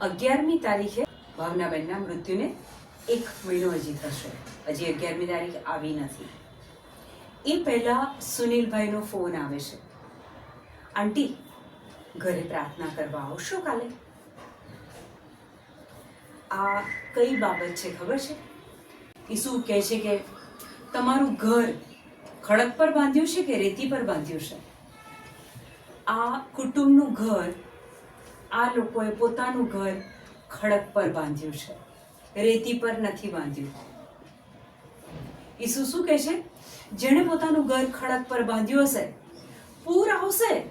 અગિયારમી તારીખે ભાવનાબેનના મૃત્યુને એક મહિનો હજી થશે. હજી અગિયારમી તારીખ આવી નથી. એ પહેલાં સુનિલભાઈનો ફોન આવે છે. આંટી, ઘરે પ્રાર્થના કરવા આવશો કાલે? આ કઈ બાબત છે ખબર છે? એ શું કહે છે કે તમારું ઘર ખડક પર બાંધ્યું છે કે રેતી પર બાંધ્યું છે? આ કુટુંબનું ઘર આ લોકોએ પોતાનું ઘર ખડક પર બાંધ્યું છે. રેતી પર નથી બાંધ્યું. ઈસુ શું કહે છે જેણે પોતાનું ઘર ખડક પર બાંધ્યું હશે, પૂર આવશે,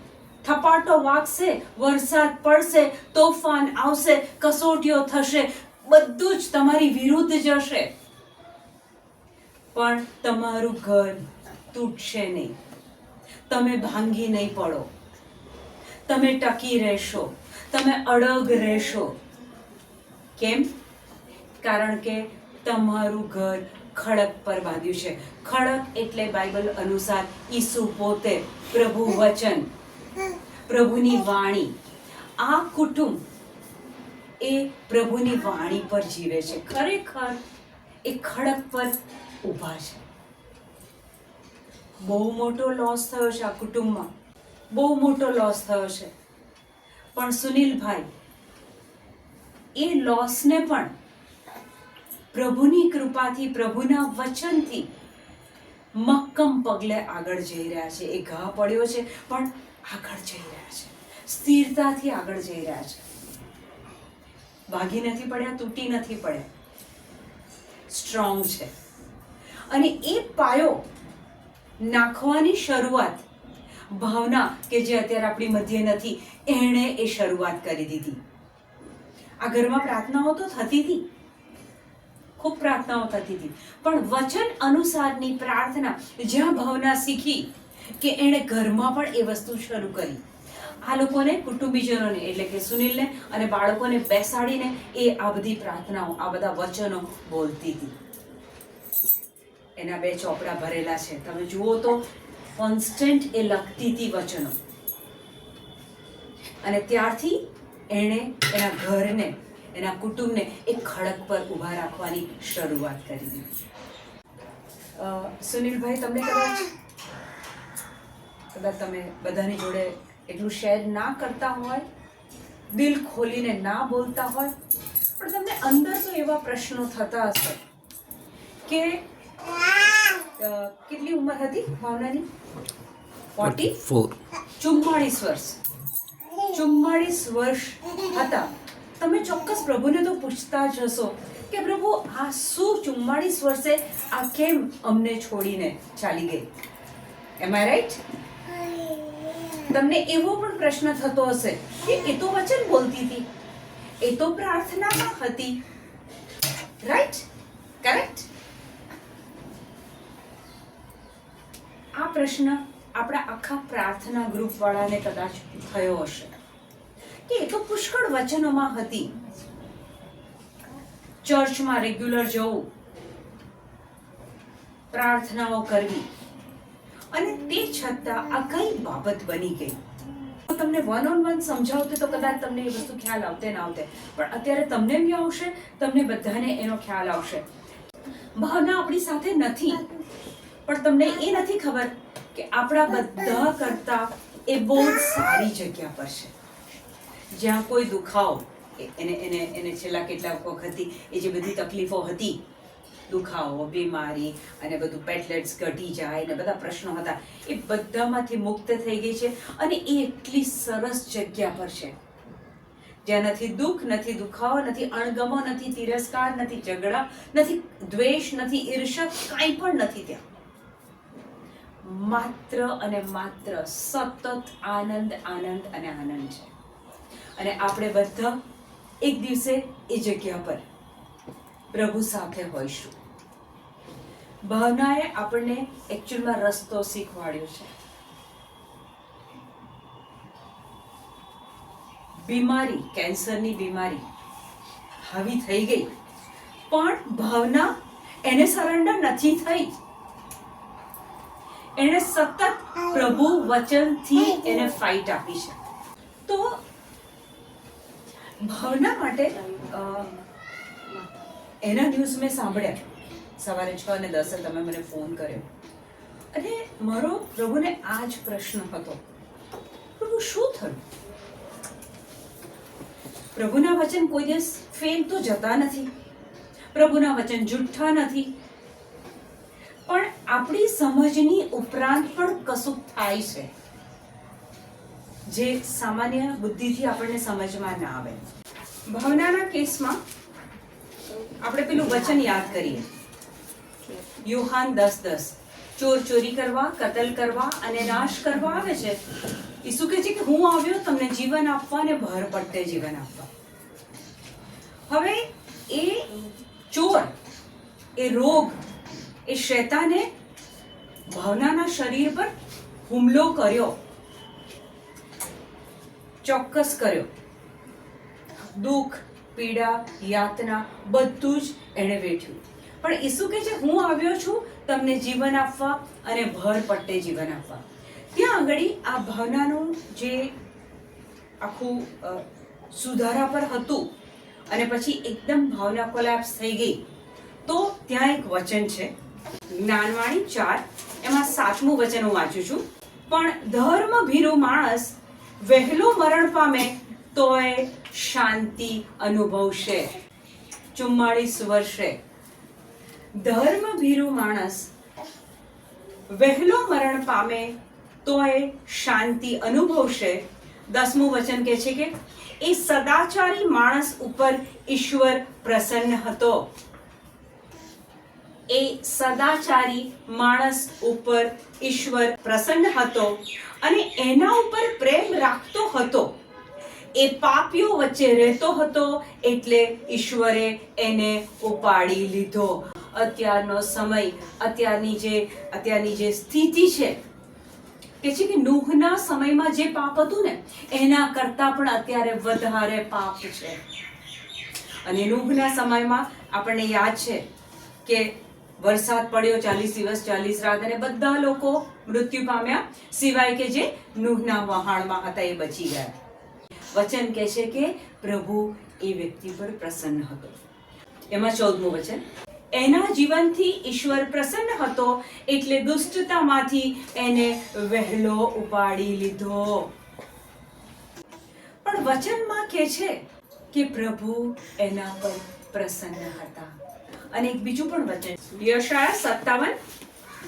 થપાટો વાગશે, વરસાદ પડશે, તોફાન આવશે, કસોટીઓ થશે, બધું જ તમારી વિરુદ્ધ જશે. પણ તમારું ઘર તૂટશે નહીં. તમે ભાંગી નહીં પડો. તમે ટકી રહેશો. તમે અડગ રહેશો. કેમ? કારણ કે તમારું ઘર ખડક પર બાંધ્યું છે. ખડક એટલે બાઇબલ અનુસાર ઈસુ પોતે પ્રભુ વચન, પ્રભુની વાણી. આ કુટુંબ એ પ્રભુની વાણી પર જીવે છે. ખરેખર એ ખડક પર ઊભા છે. બહુ મોટો લોસ થયો છે આ કુટુંબમાં. બહુ મોટો લોસ થયો છે. પણ સુનિલભાઈ, એ લોસને પણ પ્રભુની કૃપાથી, પ્રભુના વચનથી મક્કમ પગલે આગળ જઈ રહ્યા છે. એ ઘા પડ્યો છે, પણ આગળ જઈ રહ્યા છે. સ્થિરતાથી આગળ જઈ રહ્યા છે. ભાગી નથી પડ્યા, તૂટી નથી પડ્યા. સ્ટ્રોંગ છે. અને એ પાયો નાખવાની શરૂઆત ભાવના કે જે અત્યારે આપણી મધ્ય નથી, એણે એ શરૂઆત કરી દીધી. આ ઘરમાં પ્રાર્થનાઓ તો થતી હતી. ખૂબ પ્રાર્થનાઓ થતી હતી. પણ વચન અનુસારની પ્રાર્થના, જ્યાં ભાવના શીખી કે એણે ઘરમાં પણ એ વસ્તુ શરૂ કરી. આ લોકોને કુટુંબીજનોને, એટલે કે સુનિલને અને બાળકોને બેસાડીને એ આ બધી પ્રાર્થનાઓ, આ બધા વચનો બોલતી હતી. એના બે ચોપડા ભરેલા છે. તમે જુઓ તો કોન્સ્ટન્ટ એ લખતી હતી વચનો. અને ત્યારથી એણે એના ઘરને, એના કુટુંબને એક ખડક પર ઊભા રાખવાની શરૂઆત કરી. સુનિલભાઈ, તમને કદાચ કદાચ તમે બધાની જોડે એટલું શેર ના કરતા હોય, દિલ ખોલીને ના બોલતા હોય, પણ તમને અંદર તો એવા પ્રશ્નો થતા હશે કે કેટલી ઉંમર હતી ભાવનાની? ફોર્ટી ફોર ચુમ્માળીસ વર્ષ. ચુમ્માળીસ વર્ષ હતા. તમે ચોક્કસ પ્રભુને તો પૂછતા જ હશો કે પ્રભુ આ શું ચુમ્માળીસ વર્ષે આ કેમ અમને છોડીને ચાલી ગઈ? એમ આઈ રાઈટ તમને એવો પણ પ્રશ્ન થતો હશે કે એ તો વચન બોલતી હતી. એ તો પ્રાર્થનામાં હતી. રાઈટ કરેક્ટ આ પ્રશ્ન આપણા આખા પ્રાર્થના ગ્રુપ વાળાને કદાચ થયો હશે. કે એ તો પુષ્કળ વચનોમાં હતી. ચર્ચમાં રેગ્યુલર જવું, પ્રાર્થનાઓ કરવી, અને તે છતાં આ કઈ બાબત બની ગઈ? તમને વન ઓન વન સમજાવતે તો કદાચ તમને એ વસ્તુ ખ્યાલ આવતે ના આવતે, પણ અત્યારે તમને બી આવશે, તમને બધાને એનો ખ્યાલ આવશે. ભાવના આપણી સાથે નથી. પણ તમને એ નથી ખબર કે આપણા બધા કરતા એ બહુ સારી જગ્યા પર છે. જ્યાં કોઈ દુખાવો એને એને એને છેલ્લા કેટલાક વખતથી એ જે બધી તકલીફો હતી, દુખાવો, બીમારી અને બધું પેટલેટ્સ ઘટી જાય ને બધા પ્રશ્નો હતા, એ બધામાંથી મુક્ત થઈ ગઈ છે અને એ એટલી સરસ જગ્યા પર છે. જ્યાં નથી દુઃખ, નથી દુખાવો, નથી અણગમો, નથી તિરસ્કાર, નથી ઝઘડા, નથી દ્વેષ, નથી ઈર્ષા કાંઈ પણ નથી ત્યાં. માત્ર અને માત્ર સતત આનંદ આનંદ અને આનંદ છે. અને આપણે બધા એક દિવસે એ જગ્યા પર પ્રભુ સાથે હોઈશું. ભાવનાએ આપણને એકચ્યુઅલમાં રસ્તો શીખવાડ્યો છે. બીમારી, કેન્સરની બીમારી હાવી થઈ ગઈ, પણ ભાવના એને સરેન્ડર નથી થઈ. એણે સતત પ્રભુ વચનથી એને ફાઇટ આપી છે. તો ભાવના માટે એના ન્યૂઝ મેં સાંભળ્યા. સવારે છ અને દસે તમે મને ફોન કર્યો. અને મારો પ્રભુને આ જ પ્રશ્ન હતો. પ્રભુ, શું થયું? પ્રભુના વચન કોઈ દિવસ ફેલ તો જતા નથી. પ્રભુના વચન જુઠ્ઠા નથી. આપણી સમજની ઉપરાંત પણ કશું થાય છે. જે સામાન્ય બુદ્ધિથી આપણને સમજમાં ના આવે. ભાવનાના કેસમાં આપણે પેલું વચન યાદ કરીએ. યુહાન દસ દસ, ચોર ચોરી કરવા, કતલ કરવા અને નાશ કરવા આવે છે. ઈસુ કહે છે કે હું આવ્યો તમને જીવન આપવા અને ભર પડતે જીવન આપવા. હવે એ ચોર, એ રોગ, એ શૈતાને ભાવનાના શરીર પર હુમલો કર્યો. ચોક્કસ કર્યો. દુઃખ, પીડા, યાતના બધું જ એણે વેઠ્યું. પણ ઈસુ કે છે, હું આવ્યો છું તમને જીવન આપવા અને ભર પટ્ટે જીવન આપવા. ત્યાં આગળ આ ભાવનાનું જે આખું સુધારા પર હતું અને પછી એકદમ ભાવના કોલેપ્સ થઈ ગઈ, તો ત્યાં એક વચન છે. જ્ઞાનવાણી ચાર એમાં સાતમું વચન હું વાંચું છું. પણ ધર્મ ભીરુ માણસ વહેલો મરણ પામે તોય શાંતિ અનુભવશે. ચુમ્માળીસ વર્ષે. ધર્મ ભીરુ માણસ વહેલો મરણ પામે તોય શાંતિ અનુભવશે. દસમું વચન કહે છે કે, એ સદાચારી માણસ ઉપર ઈશ્વર પ્રસન્ન હતો. એ સદાચારી માણસ ઉપર ઈશ્વર પ્રસન્ન હતો અને એના ઉપર પ્રેમ રાખતો હતો. એ પાપીઓ વચ્ચે રહેતો હતો એટલે ઈશ્વરે એને ઉપાડી લીધો. અત્યારનો સમય, અત્યારની જે અત્યારની જે સ્થિતિ છે, કે છે કે નુહના સમયમાં જે પાપ હતું ને, એના કરતાં પણ અત્યારે વધારે પાપ છે. અને નુહના સમયમાં આપણને યાદ છે કે વરસાદ પડ્યો ચાલીસ દિવસ, ચાલીસ રાત અને બધા લોકો મૃત્યુ પામ્યા. સિવાય કે જે નુહના વહાણમાં હતા એ બચી ગયા. વચન કહે છે કે પ્રભુ એ વ્યક્તિ પર પ્રસન્ન હતો. એમાં ચૌદમું વચન. એના જીવનથી ઈશ્વર પ્રસન્ન હતો એટલે દુષ્ટતામાંથી એને વહેલો ઉપાડી લીધો. પણ વચનમાં કે છે કે પ્રભુ એના પર પ્રસન્ન હતા. અને એક બીજું પણ વચન. યશાયા સત્તાવન,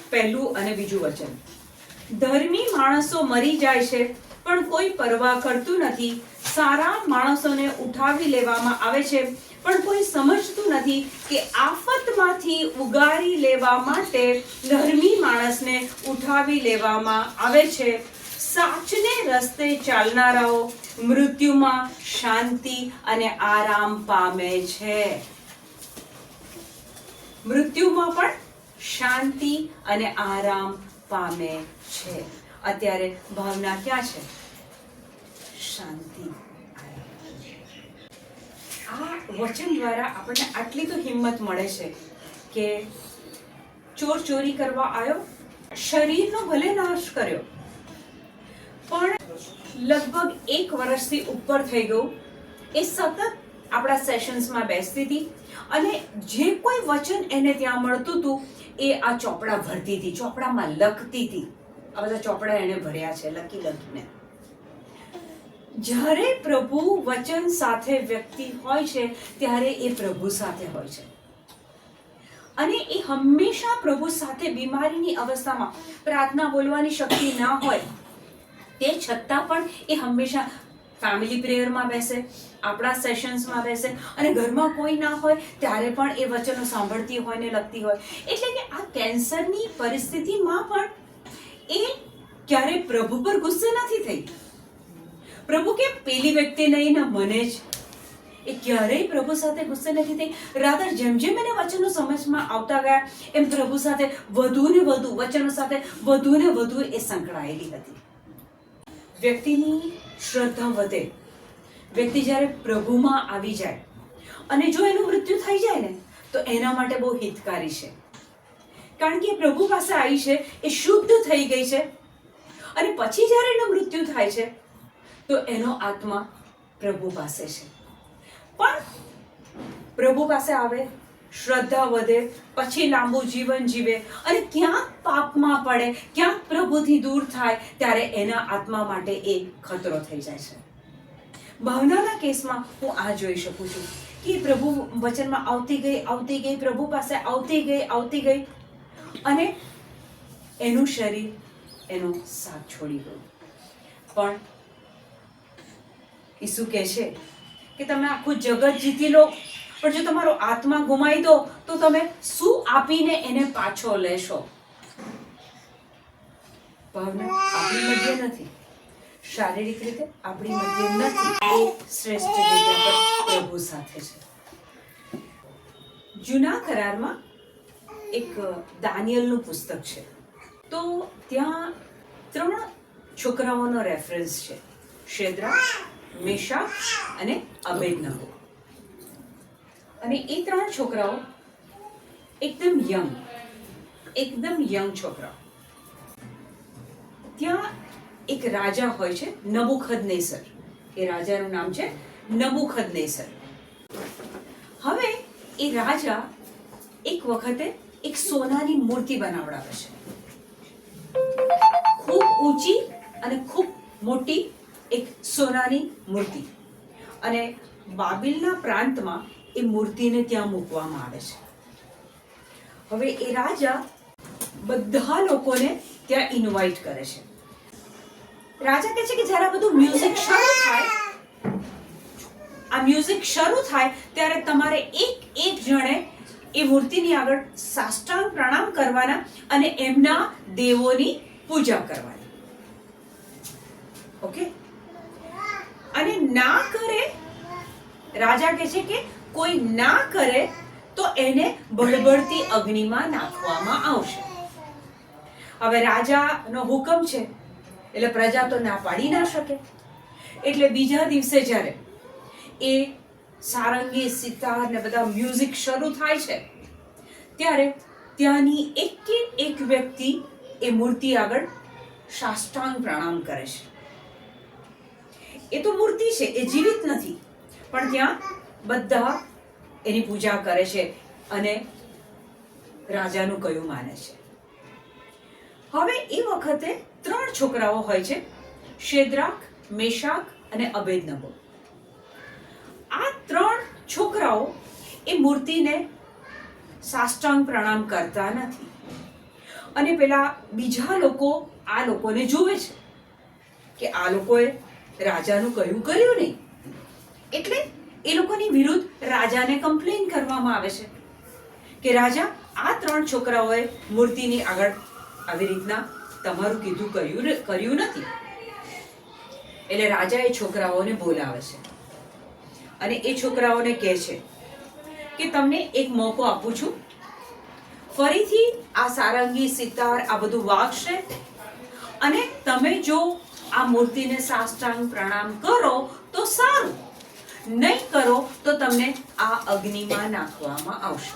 પહેલું અને બીજું વચન. ધર્મી માણસો મરી જાય છે, પણ કોઈ પરવા કરતું નથી. સારા માણસોને ઉઠાવી લેવામાં આવે છે, પણ કોઈ સમજતું નથી કે આફતમાંથી ઉગારી લેવા માટે ધર્મી માણસને ઉઠાવી લેવામાં આવે છે. સાચને રસ્તે ચાલનારાઓ મૃત્યુમાં શાંતિ અને આરામ પામે છે. મૃત્યુમાં પણ શાંતિ અને આરામ પામે છે. અત્યારે ભાવના ક્યાં છે? શાંતિ. આ વચન દ્વારા આપણને આટલી તો હિંમત મળે છે કે ચોર ચોરી કરવા આવ્યો, શરીરનો ભલે નાશ કર્યો, પણ લગભગ એક વર્ષથી ઉપર થઈ ગયું. એ સતત આપણા સેશન્સમાં બેસતી હતી. અને જે કોઈ વચન એને ત્યાં મળતું હતું, એ આ ચોપડા ભરતી હતી, ચોપડામાં લખતી હતી. આ બધા ચોપડા એને ભર્યા છે લખી લખીને જ્યારે પ્રભુ વચન સાથે વ્યક્તિ હોય છે, ત્યારે એ પ્રભુ સાથે હોય છે. અને એ હંમેશા પ્રભુ સાથે બીમારીની અવસ્થામાં પ્રાર્થના બોલવાની શક્તિ ના હોય, તે છતાં પણ એ હંમેશા ફેમિલી પ્રેયરમાં બેસે, આપણા સેશન્સમાં બેસે. અને ઘરમાં કોઈ ના હોય, ત્યારે પણ એ વચનો સાંભળતી હોય ને લખતી હોય. એટલે કે આ કેન્સરની પરિસ્થિતિમાં પણ એ ક્યારે પ્રભુ પર ગુસ્સે નથી થઈ. પ્રભુ કે પેલી વ્યક્તિ નહીં ને મને જ. એ ક્યારેય પ્રભુ સાથે ગુસ્સે નથી થઈ. રાધર જેમ જેમ એને વચનો સમજમાં આવતા ગયા, એમ પ્રભુ સાથે વધુ ને વધુ, વચનો સાથે વધુ ને વધુ એ સંકળાયેલી હતી. વ્યક્તિની શ્રદ્ધા વધે. વ્યક્તિ જ્યારે પ્રભુમાં આવી જાય અને જો એનું મૃત્યુ થઈ જાય ને, તો એના માટે બહુ હિતકારી છે. કારણ કે પ્રભુ પાસે આવી છે, એ શુદ્ધ થઈ ગઈ છે અને પછી જ્યારે એનું મૃત્યુ થાય છે, તો એનો આત્મા પ્રભુ પાસે છે. પણ પ્રભુ પાસે આવે શ્રદ્ધા વધે, પછી લાંબુ જીવન જીવે. અને ક્યાંક પાપમાં પડે, ક્યાંક પ્રભુથી દૂર થાય, ત્યારે એના આત્મા માટે એ ખતરો થઈ જાય છે. ભાવનાના કેસમાં હું આ જોઈ શકું છું કે પ્રભુ વચનમાં આવતી ગઈ આવતી ગઈ, પ્રભુ પાસે આવતી ગઈ આવતી ગઈ. અને એનું શરીર એનો સાથ છોડી ગયું. પણ ઈસુ કહે છે કે તમે આખું જગત જીતી લો. પણ જો તમારો આત્મા ગુમાવી દો, તો તમે શું આપીને એને પાછો લેશો? ભાવના આપણી મધ્ય નથી. શારીરિક રીતે આપણી મધ્ય નથી. એ શ્રેષ્ઠ પર પ્રભુ સાથે છે. જૂના કરારમાં એક દાનિયલનું પુસ્તક છે. તો ત્યાં ત્રણ છોકરાઓનો રેફરન્સ છે. શેદ્રા મેશા અને અબેદનગો અને એ ત્રણ છોકરાઓ એકદમ યંગ એકદમ યંગ છોકરાઓ. ત્યાં એક રાજા હોય છે, નબુખદનેસર. એ રાજાનું નામ છે નબુખદનેસર. હવે એ રાજા એક વખતે એક સોનાની મૂર્તિ બનાવડાવે છે. ખૂબ ઊંચી અને ખૂબ મોટી એક સોનાની મૂર્તિ. અને બાબિલના પ્રાંતમાં એ મૂર્તિને ત્યાં મૂકવામાં આવે છે. હવે એ રાજા બધા લોકોને ત્યાં ઇન્વાઇટ કરે છે. રાજા કહે છે કે જ્યારે બધું મ્યુઝિક શરૂ થાય, આ મ્યુઝિક શરૂ થાય ત્યારે તમારે એક એક જણે એ મૂર્તિની આગળ સાષ્ટાંગ પ્રણામ કરવાના અને એમના દેવોની પૂજા કરવાની. ઓકે અને ના કરે, રાજા કહે છે કે કોઈ ના કરે તો એને બળબડતી અગ્નિમાં નાખવામાં આવશે. હવે રાજાનો હુકમ છે, એટલે પ્રજા તો ના પાડી ના શકે. એટલે બીજા દિવસે જ્યારે એ સારંગી, સિતાર ને બધા મ્યુઝિક શરૂ થાય છે, ત્યારે ત્યાંની એક એક વ્યક્તિ એ મૂર્તિ આગળ સાષ્ટાંગ પ્રણામ કરે છે. એ તો મૂર્તિ છે, એ જીવિત નથી, પણ ત્યાં બધા એની પૂજા કરે છે અને રાજાનું કયું માને છે. હવે એ વખતે ત્રણ છોકરાઓ હોય છે, શેદ્રાક, મેશાક અને અભેદનગો આ ત્રણ છોકરાઓ એ મૂર્તિને સાષ્ટાંગ પ્રણામ કરતા નથી. અને પેલા બીજા લોકો આ લોકોને જુએ છે કે આ લોકોએ રાજાનું કયું કર્યું નહીં. એટલે એ લોકોની વિરુદ્ધ રાજાને કમ્પ્લેન કરવામાં આવે છે કે રાજા, આ ત્રણ છોકરાઓએ મૂર્તિની આગળ આવી રીતના તમારું કીધું કર્યું કર્યું નથી. એટલે રાજા એ છોકરાઓને બોલાવે છે. અને એ છોકરાઓને કહે છે કે, તમને એક મોકો આપું છું. ફરીથી આ સારંગી, સિતાર, આ બધું વાગશે અને તમે જો આ મૂર્તિને સાષ્ટાંગ પ્રણામ કરો તો સારું. નહીં કરો તો તમને આ અગ્નિમાં નાખવામાં આવશે.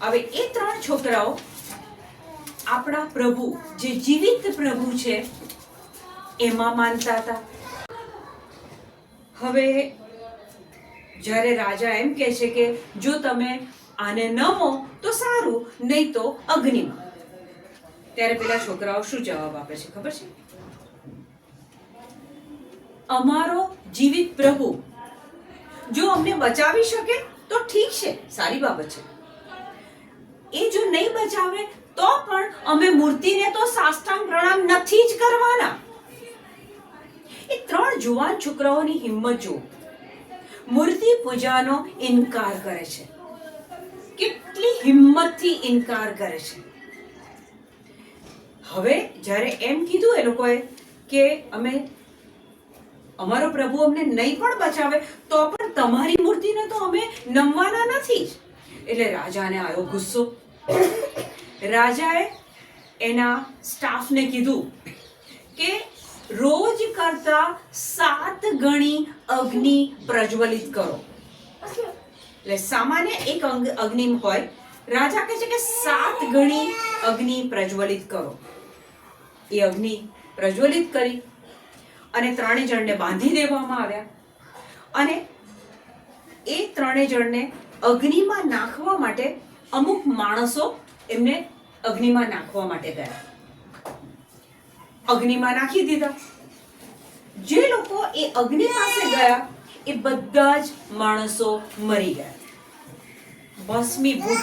હવે એ ત્રણ છોકરાઓ, આપણા પ્રભુ, જે જીવિત પ્રભુ છે, એમાં માનતા હતા. હવે જ્યારે રાજા એમ કહે છે કે જો તમે આને નમો તો સારું, નહીં તો અગ્નિમાં. ત્યારે પેલા છોકરાઓ શું જવાબ આપે છે ખબર છે? અમારો જીવિત પ્રભુ. જો અમને બચાવી શકે, તો ઠીક છે, સારી બાબત છે. એ જો નહીં બચાવે, તો પણ અમે મૂર્તિને તો સાષ્ટાંગ પ્રણામ નથી જ કરવાના. એ ત્રણ જુવાન છોકરાઓની હિંમત જુઓ. મૂર્તિ પૂજાનો ઇનકાર કરે છે. કેટલી હિંમતથી ઇનકાર કરે છે. હવે જ્યારે એમ કીધું એ લોકોએ કે અમે અમારો પ્રભુ અમને નહીં પણ બચાવે, તો પણ તમારી મૂર્તિને તો અમે નમવાના નથી જ. એટલે રાજાને આવ્યો ગુસ્સો. રાજાએ એના સ્ટાફને કીધું કે રોજ કરતા સાત ગણી અગ્નિ પ્રજ્વલિત કરો. એટલે સામાન્ય એક અંગ- અગ્નિ હોય, રાજા કહે છે કે સાત ગણી અગ્નિ પ્રજ્વલિત કરો. એ અગ્નિ પ્રજ્વલિત કરી. અને ત્રણેય જણને બાંધી દેવામાં આવ્યા. અને એ ત્રણેય જણને અગ્નિમાં નાખવા માટે અમુક માણસો એમને અગ્નિમાં નાખવા માટે ગયા. અગ્નિમાં નાખી દીધા. જે લોકો એ અગ્નિ પાસે ગયા, એ બધા જ માણસો મરી ગયા. ભસ્મીભૂત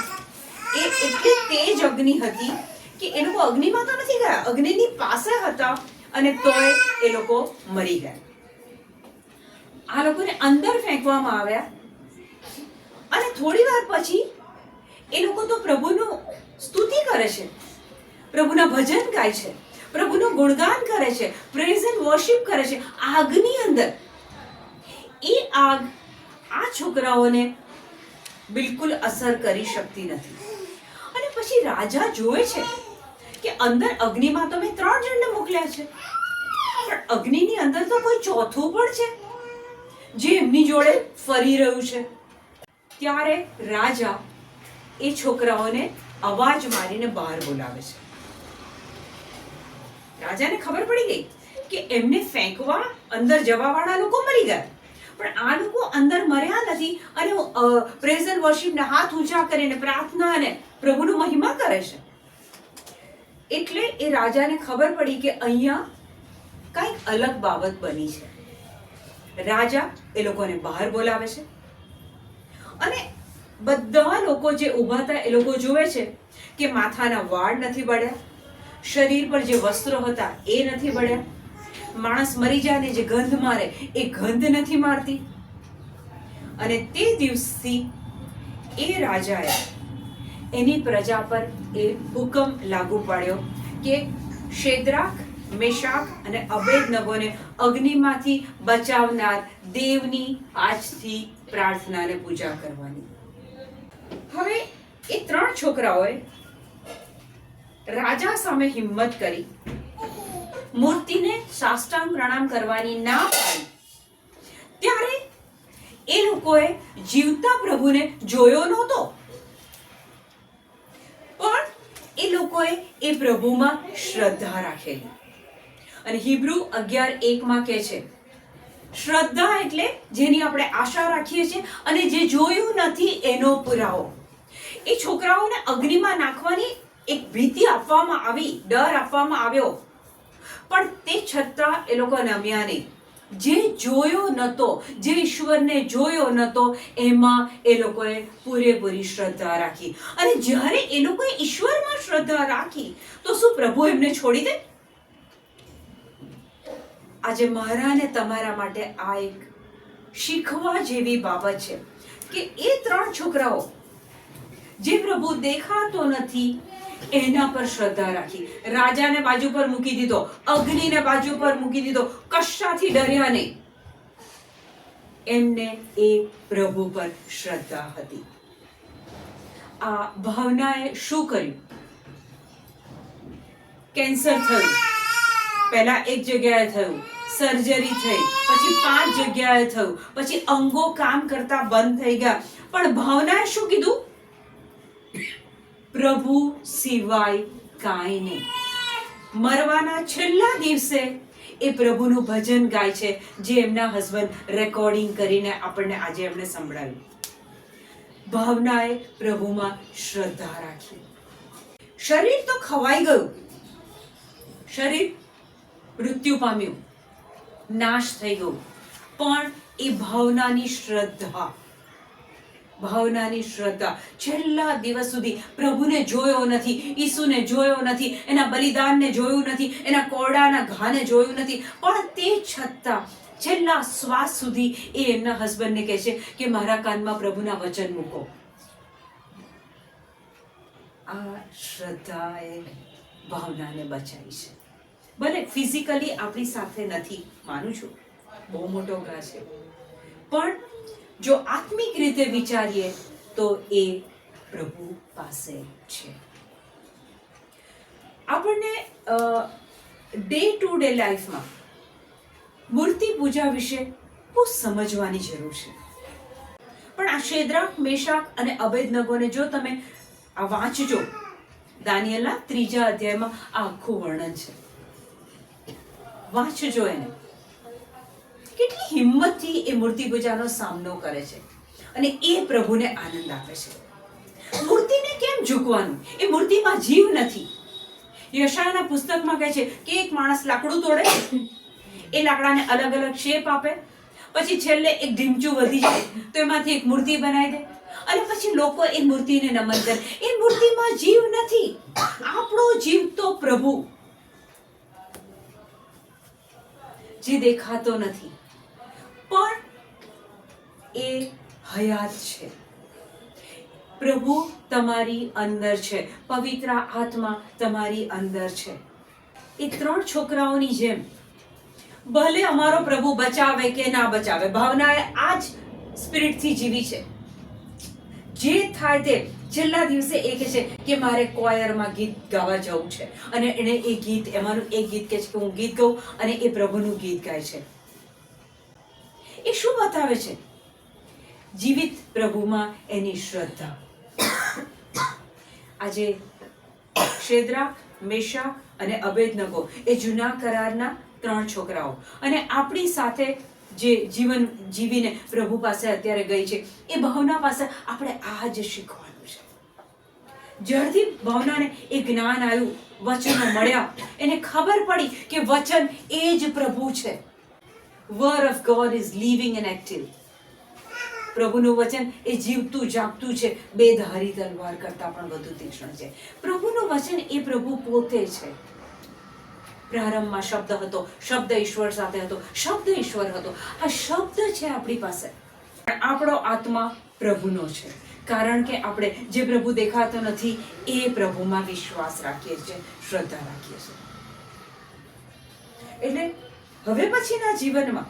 એ એટલી તેજ અગ્નિ હતી કે એ લોકો અગ્નિમાં તો નથી ગયા. અગ્નિની પાસે હતા. અને તોય એ લોકો મરી ગયા. આ લોકોને અંદર ફેંકવામાં આવ્યા. અને થોડી વાર પછી એ લોકો તો પ્રભુનું સ્તુતિ કરે છે. પ્રભુના ભજન ગાય છે. પ્રભુનું ગુણગાન કરે છે. પ્રેઝ એન્ડ કરે છે. આગની અંદર એ આગ આ છોકરાઓને બિલકુલ અસર કરી શકતી નથી. અને પછી રાજા જોવે છે કે અંદર અગ્નિમાં તો મેં ત્રણ જણને મોકલ્યા છે. પણ અગ્નિની અંદર તો કોઈ ચોથું પણ છે. જે એમની જોડે ફરી રહ્યું છે. ત્યારે રાજા એ છોકરાઓને અવાજ મારીને બહાર બોલાવે છે. રાજાને ખબર પડી ગઈ કે એમને ફેંકવા અંદર જવાવાળા લોકો મરી ગયા. પણ આ લોકો અંદર મર્યા નથી અને પ્રેઝન વર્શિપને હાથ ઊંચા કરીને પ્રાર્થના અને પ્રભુનું મહિમા કરે છે. એટલે એ રાજાને ખબર પડી કે અહીંયા કંઈક અલગ બાબત બની છે. રાજા એ લોકોને બહાર બોલાવે છે. અને બધા લોકો જે ઊભા હતા એ લોકો જોવે છે કે માથાના વાળ નથી બળ્યા, શરીર પર જે વસ્ત્રો હતા એ નથી બળ્યા, માણસ મરી જાય જે ગંધ મારે એ ગંધ નથી મારતી. અને તે દિવસથી એ રાજાએ એની પ્રજા પર એ હુકમ લાગુ પાડ્યો કે શેદ્રાક, મેશાક અને અભેદનગોને અગ્નિમાંથી બચાવનાર દેવની આજથી પ્રાર્થના પૂજા કરવાની. હવે એ ત્રણ છોકરાઓએ રાજા સામે હિંમત કરી. મૂર્તિને સાષ્ટાંગ પ્રણામ કરવાની ના પાડી. ત્યારે એ લોકોએ જીવતા પ્રભુને જોયો નહોતો. એ લોકોએ એ પ્રભુમાં શ્રદ્ધા રાખેલી. અને હિબ્રુ અગિયાર એકમાં કહે છે, શ્રદ્ધા એટલે જેની આપણે આશા રાખીએ છીએ અને જે જોયું નથી એનો પુરાવો. એ છોકરાઓને અગ્નિમાં નાખવાની એક ભીતિ આપવામાં આવી, ડર આપવામાં આવ્યો. પણ તે છતાં એ લોકો નમ્યા નહીં. જે જોયો નહોતો જે ઈશ્વરને જોયો નહોતો એમાં એ લોકોએ પૂરેપૂરી શ્રદ્ધા રાખી. અને જ્યારે એ લોકોએ ઈશ્વરમાં શ્રદ્ધા રાખી, તો શું પ્રભુ એમને છોડી દે? આજે મારા અને તમારા માટે આ એક શીખવા જેવી બાબત છે કે એ ત્રણ છોકરાઓ, જે પ્રભુ દેખાતો નથી એના પર શ્રદ્ધા રાખી. રાજાને બાજુ પર મૂકી દીધો. અગ્નિને બાજુ પર મૂકી દીધો. કશાથી ડર્યા નહીં. એમને એ પ્રભુ પર શ્રદ્ધા હતી. આ ભાવનાએ શું કર્યું? કેન્સર થયું. પહેલા એક જગ્યાએ થયું. સર્જરી થઈ. પછી પાંચ જગ્યાએ થયું. પછી અંગો કામ કરતા બંધ થઈ ગયા. પણ ભાવનાએ શું કીધું? પ્રભુ સિવાય કાંઈ નહીં. મરવાના છેલ્લા દિવસે એ પ્રભુનું ભજન ગાય છે, જે એમના હસબન્ડ રેકોર્ડિંગ કરીને આપણને આજે એમણે સંભળાવ્યું. ભાવનાએ પ્રભુમાં શ્રદ્ધા રાખી. શરીર તો ખવાઈ ગયું. શરીર મૃત્યુ પામ્યું. નાશ થઈ ગયું. પણ એ ભાવનાની શ્રદ્ધા ભાવનાની શ્રદ્ધા. છેલ્લા દિવસ સુધી પ્રભુને જોયો નથી, ઈસુને જોયો નથી, એના બલિદાનને જોયું નથી, એના કોરડાના ઘાને જોયું નથી. પણ તે છતાં છેલ્લા શ્વાસ સુધી એ એમના હસબન્ડને કહે છે કે, મારા કાનમાં પ્રભુના વચન મૂકો. આ શ્રદ્ધાએ ભાવનાને બચાવી છે. ભલે ફિઝિકલી આપણી સાથે નથી, માનું છું, બહુ મોટો ઘા છે. પણ જો આત્મિક રીતે વિચારીએ તો એ પ્રભુ પાસે છે. આપણને ડે ટુ ડે લાઈફમાં મૂર્તિ પૂજા વિશે બહુ સમજવાની જરૂર છે. પણ આ શેદ્રાક, મેશાક અને અભેદનગોને જો તમે આ વાંચજો, દાનિયલના ત્રીજા અધ્યાયમાં આખું વર્ણન છે. વાંચજો એને. કેટલી હિંમતથી એ મૂર્તિ પૂજાનો સામનો કરે છે અને એ પ્રભુને આનંદ આપે છે. મૂર્તિને કેમ ઝૂકવાનું? એ મૂર્તિમાં જીવ નથી. યશાના પુસ્તકમાં કહે છે કે એક માણસ લાકડું તોડે, એ લાકડાને અલગ અલગ શેપ આપે, પછી છેલ્લે એક ઢીમચું વધી જાય, તો એમાંથી એક મૂર્તિ બનાવી દે. અને પછી લોકો એ મૂર્તિને નમન કરે. એ મૂર્તિમાં જીવ નથી. આપણો જીવ તો પ્રભુ. જે દેખાતો નથી. પણ એ હયાત છે. પ્રભુ તમારી અંદર છે. પવિત્ર આત્મા તમારી અંદર છે. એ ત્રણ છોકરાઓની જેમ, ભલે અમારો પ્રભુ બચાવે કે ના બચાવે, ભાવનાએ આ જ સ્પિરિટથી જીવી છે. જે થાય તે છેલ્લા દિવસે એ કહે છે કે મારે કોયરમાં ગીત ગાવા જવું છે. અને એણે એ ગીત, એમાંનું એક ગીત કહે છે કે હું ગીત ગાઉં અને એ પ્રભુનું ગીત ગાય છે. એ શું બતાવે છે? જીવિત પ્રભુમાં એની શ્રદ્ધા. આજે શેદ્રાક મેશા અને અભેદનગો એ જૂના કરારના ત્રણ છોકરાઓ. અને આપણી સાથે જે જીવન જીવીને પ્રભુ પાસે અત્યારે ગઈ છે, એ ભાવના પાસે આપણે આ જ શીખવાનું છે. જ્યારથી ભાવનાને એ જ્ઞાન આવ્યું, વચનો મળ્યા. એને ખબર પડી કે વચન એ જ પ્રભુ છે. Word of God is living and active પ્રભુનું વચન એ જીવતું, જાગતું છે. બેધારી તલવાર કરતા પણ વધુ તીક્ષ્ણ છે. પ્રભુનું વચન એ પ્રભુ પોતે છે. પ્રારંભમાં શબ્દ હતો, શબ્દ ઈશ્વર સાથે હતો, શબ્દ ઈશ્વર હતો. આ શબ્દ છે આપણી પાસે. પણ આપણો આત્મા પ્રભુનો છે. કારણ કે આપણે જે પ્રભુ દેખાતો નથી, એ પ્રભુમાં વિશ્વાસ રાખીએ છીએ, શ્રદ્ધા રાખીએ છીએ. એટલે હવે પછીના જીવનમાં,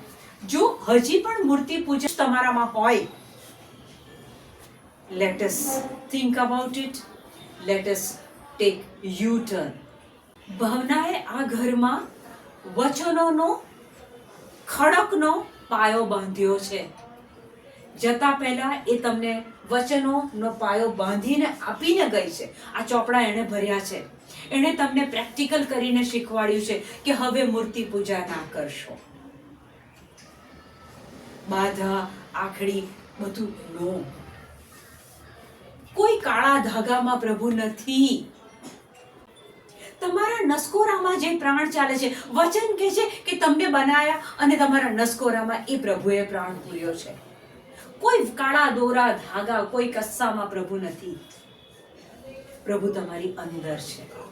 જો હજી પણ મૂર્તિ પૂજન તમારામાં હોય let us think about it let us take U turn ભાવનાએ આ ઘરમાં વચનોનો, ખડકનો પાયો બાંધ્યો છે. જતા પહેલા એ તમને વચનોનો પાયો બાંધીને આપીને ગઈ છે. આ ચોપડા એણે ભર્યા છે. એણે તમને પ્રેક્ટિકલ કરીને શીખવાડ્યું છે કે હવે મૂર્તિ પૂજા ના કરશો. બાધા, આખડી, બધું નો કોઈ કાળા ધાગામાં પ્રભુ નથી. તમારા નસકોરામાં જે પ્રાણ ચાલે છે, વચન કહે છે કે તમને બનાયા અને તમારા નસકોરામાં એ પ્રભુએ પ્રાણ પૂર્યો છે. કોઈ કાળા દોરા ધાગા કોઈ કસ્સામાં પ્રભુ નથી. પ્રભુ તમારી અંદર છે.